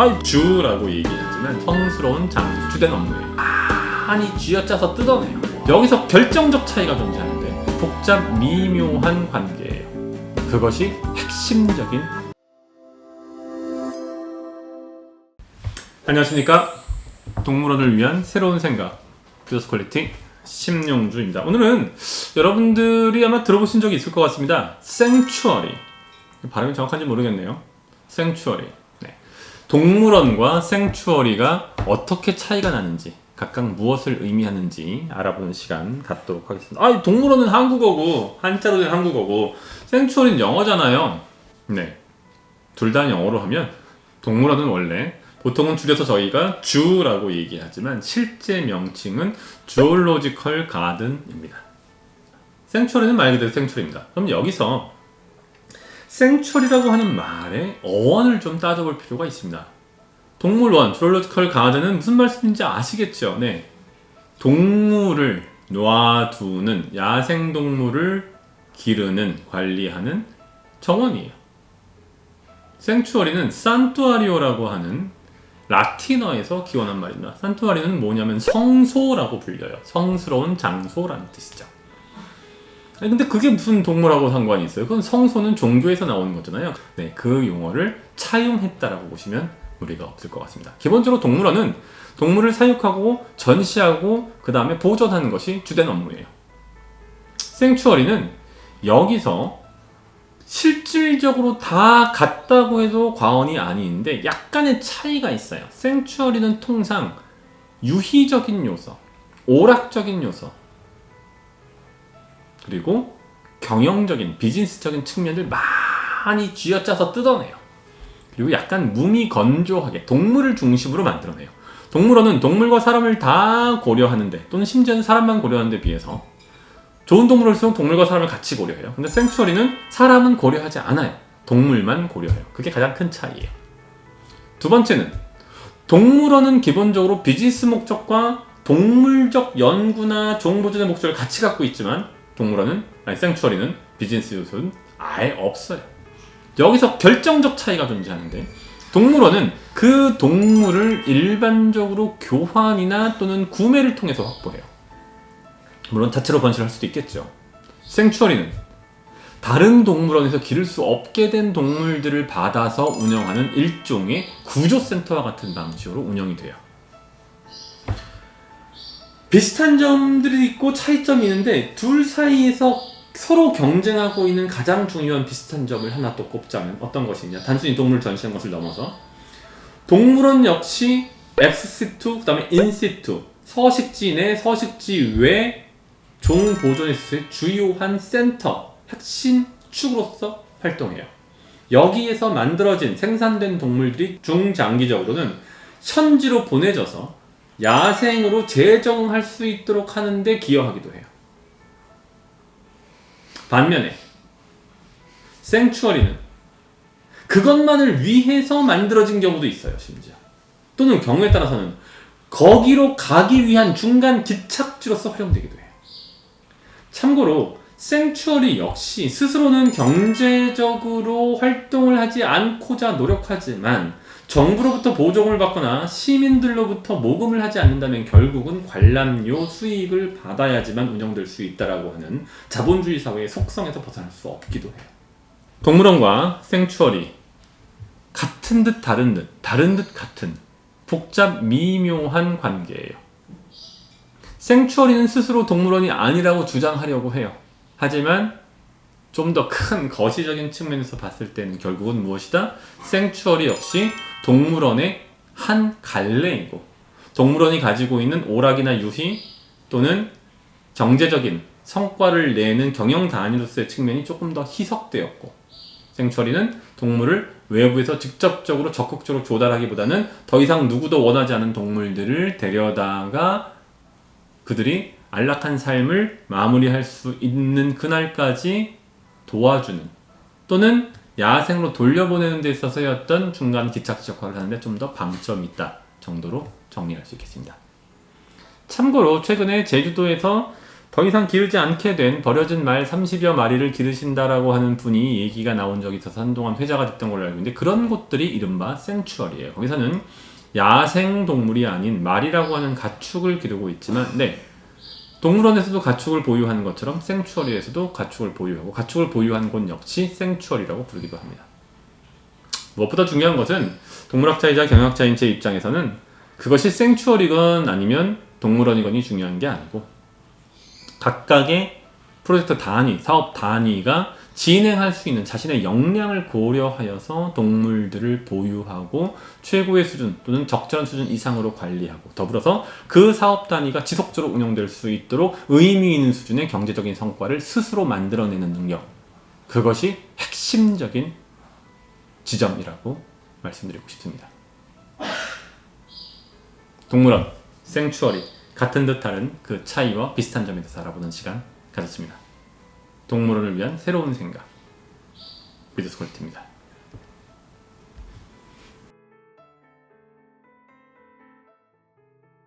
아 주라고 얘기하지만 성스러운 장 주된 업무예요. 많이 쥐어짜서 뜯어내요. 여기서 결정적 차이가 존재하는데 복잡 미묘한 관계예요. 그것이 핵심적인 안녕하십니까 동물원을 위한 새로운 생각 뷰스 퀄리티 심용주입니다. 오늘은 여러분들이 아마 들어보신 적이 있을 것 같습니다. 생추어리 발음이 정확한지 모르겠네요. 생추어리 네. 동물원과 생추어리가 어떻게 차이가 나는지 각각 무엇을 의미하는지 알아보는 시간 갖도록 하겠습니다. 아, 동물원은 한국어고 한자로 된 한국어고 생추어리는 영어잖아요. 네, 둘 다 영어로 하면 동물원은 원래 보통은 줄여서 저희가 주라고 얘기하지만 실제 명칭은 주얼로지컬 가든입니다. 생추어리는 말 그대로 생추어리입니다. 그럼 여기서 생추어리라고 하는 말의 어원을 좀 따져볼 필요가 있습니다. 동물원, 가든은 무슨 말씀인지 아시겠죠? 네. 동물을 놔두는, 야생동물을 기르는, 관리하는 정원이에요. 생추어리는 산투아리오라고 하는 라틴어에서 기원한 말입니다. 산투아리는 뭐냐면 성소라고 불려요. 성스러운 장소라는 뜻이죠. 아니, 근데 그게 무슨 동물하고 상관이 있어요? 그건 성소는 종교에서 나오는 거잖아요. 네, 그 용어를 차용했다라고 보시면 무리가 없을 것 같습니다. 기본적으로 동물원은 동물을 사육하고 전시하고 그 다음에 보존하는 것이 주된 업무예요. 생추어리는 여기서 실질적으로 다 같다고 해도 과언이 아닌데 약간의 차이가 있어요. 생추어리는 통상 유희적인 요소, 오락적인 요소, 그리고 경영적인 비즈니스적인 측면을 많이 쥐어짜서 뜯어내요. 그리고 약간 무미 건조하게 동물을 중심으로 만들어내요. 동물원은 동물과 사람을 다 고려하는데 또는 심지어는 사람만 고려하는데 비해서 좋은 동물일수록 동물과 사람을 같이 고려해요. 근데 생추어리는 사람은 고려하지 않아요. 동물만 고려해요. 그게 가장 큰 차이예요. 두 번째는 동물원은 기본적으로 비즈니스 목적과 동물적 연구나 종보존의 목적을 같이 갖고 있지만 동물원은 아니 생추어리는 비즈니스 요소는 아예 없어요. 여기서 결정적 차이가 존재하는데 동물원은 그 동물을 일반적으로 교환이나 또는 구매를 통해서 확보해요. 물론 자체로 번식할 수도 있겠죠. 생추어리는 다른 동물원에서 기를 수 없게 된 동물들을 받아서 운영하는 일종의 구조센터와 같은 방식으로 운영이 돼요. 비슷한 점들이 있고 차이점이 있는데 둘 사이에서 서로 경쟁하고 있는 가장 중요한 비슷한 점을 하나 또 꼽자면 어떤 것이냐 단순히 동물 전시한 것을 넘어서 동물원 역시 엑스시투 그다음에 인시투 서식지 내 서식지 외 종보존시스의 주요한 센터 핵심 축으로서 활동해요. 여기에서 만들어진 생산된 동물들이 중장기적으로는 현지로 보내져서 야생으로 재정할 수 있도록 하는데 기여하기도 해요. 반면에 생추어리는 그것만을 위해서 만들어진 경우도 있어요, 심지어. 또는 경우에 따라서는 거기로 가기 위한 중간 기착지로서 활용되기도 해요. 참고로 생추어리 역시 스스로는 경제적으로 활동을 하지 않고자 노력하지만 정부로부터 보조금을 받거나 시민들로부터 모금을 하지 않는다면 결국은 관람료 수익을 받아야지만 운영될 수 있다라고 하는 자본주의 사회의 속성에서 벗어날 수 없기도 해요. 동물원과 생추어리 같은 듯 다른 듯 다른 듯 같은 복잡 미묘한 관계예요. 생추어리는 스스로 동물원이 아니라고 주장하려고 해요. 하지만 좀 더 큰 거시적인 측면에서 봤을 때는 결국은 무엇이다? 생추어리 역시 동물원의 한 갈래이고 동물원이 가지고 있는 오락이나 유희 또는 경제적인 성과를 내는 경영 단위로서의 측면이 조금 더 희석되었고 생추어리는 동물을 외부에서 직접적으로 적극적으로 조달하기보다는 더 이상 누구도 원하지 않은 동물들을 데려다가 그들이 안락한 삶을 마무리할 수 있는 그날까지 도와주는 또는 야생으로 돌려보내는 데 있어서의 어떤 중간 기착지 역할을 하는데 좀 더 방점이 있다 정도로 정리할 수 있겠습니다. 참고로 최근에 제주도에서 더 이상 기르지 않게 된 버려진 말 30여 마리를 기르신다라고 하는 분이 얘기가 나온 적이 있어서 한동안 회자가 됐던 걸로 알고 있는데 그런 곳들이 이른바 생추얼이에요. 거기서는 야생 동물이 아닌 말이라고 하는 가축을 기르고 있지만 네. 동물원에서도 가축을 보유하는 것처럼 생추어리에서도 가축을 보유하고 가축을 보유한 곳 역시 생추어리라고 부르기도 합니다. 무엇보다 중요한 것은 동물학자이자 경영학자인 제 입장에서는 그것이 생추어리건 아니면 동물원이건이 중요한 게 아니고 각각의 프로젝트 단위, 사업 단위가 진행할 수 있는 자신의 역량을 고려하여서 동물들을 보유하고 최고의 수준 또는 적절한 수준 이상으로 관리하고 더불어서 그 사업 단위가 지속적으로 운영될 수 있도록 의미 있는 수준의 경제적인 성과를 스스로 만들어내는 능력 그것이 핵심적인 지점이라고 말씀드리고 싶습니다. 동물원, 생추어리 같은 듯 다른 그 차이와 비슷한 점에 대해서 알아보는 시간 가졌습니다. 동물원을 위한 새로운 생각 미드스콜트입니다.